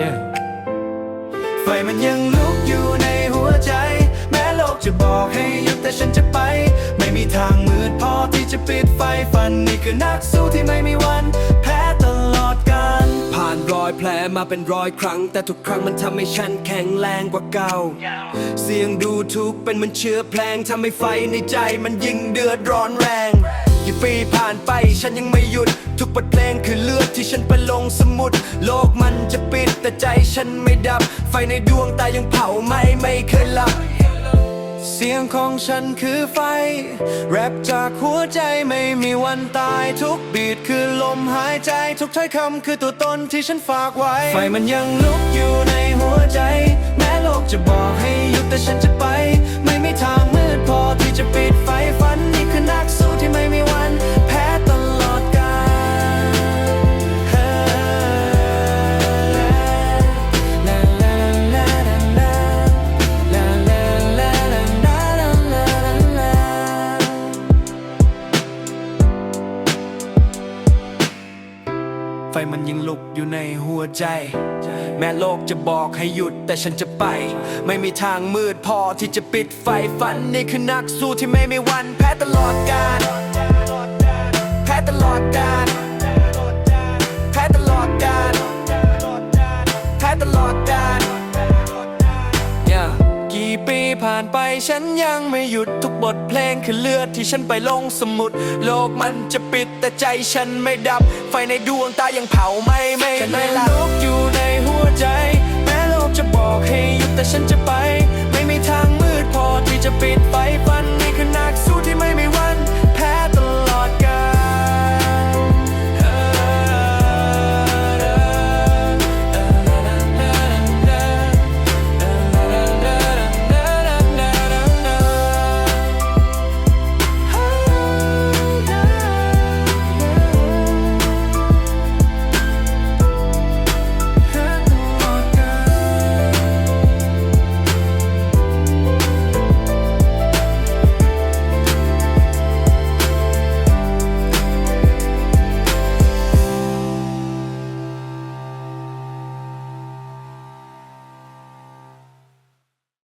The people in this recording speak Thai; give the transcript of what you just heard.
yeah ไฟมันยังลุกอยู่ในหัวใจ แม้โลกจะบอกให้หยุดแต่ฉันจะไป ไม่มีทางมืดพอที่จะปิดไฟฝันนี่คือนักสู้ที่ไม่มีวัน แพ้ตลอดกาลผ่านรอยแผลมาเป็นร้อยครั้ง แต่ทุกครั้งมันทำให้ฉันแข็งแรงกว่าเก่า เสียงดูทุกเป็นเหมันเชื้อเพลงทำให้ไฟในใจมันยิ่งเดือดร้อนแรง กี่ปีผ่านไปฉันยังไม่หยุด ทุกบทเพลงคือเลือดที่ฉันไปลงสมุด โลกมันจะปิดแต่ใจฉันไม่ดับ ไฟในดวงตายังเผาไหม่ไม่เคยหลับ เสียงของฉันคือไฟ แรปจากหัวใจไม่มีวันตายทุกบีทคือลมหายใจ ทุกถ้อยคำคือตัวตนที่ฉันฝากไว้ ไฟมันยังลุกอยู่ในหัวใจ ไฟมันยังลุกอยู่ในหัวใจ แม้โลกจะบอกให้หยุดแต่ฉันจะไป ไม่มีทางมืดพอที่จะปิดไฟฝันนี่คือนักสู้ที่ไม่มีวันแพ้ตลอด กี่ปีผ่านไปฉันยังไม่หยุดทุกบทเพลงคือเลือดที่ฉันไปลงสมุด โลกมันจะปิดแต่ใจฉันไม่ดับ ไฟในดวงตายังเผาไม่ไม่ไม่หลับลุกอยู่ในหัวใจ แม้โลกจะบอกให้หยุดแต่ฉันจะไป ไม่มีทางมืดพอที่จะปิดไฟฝันนี่คือนัก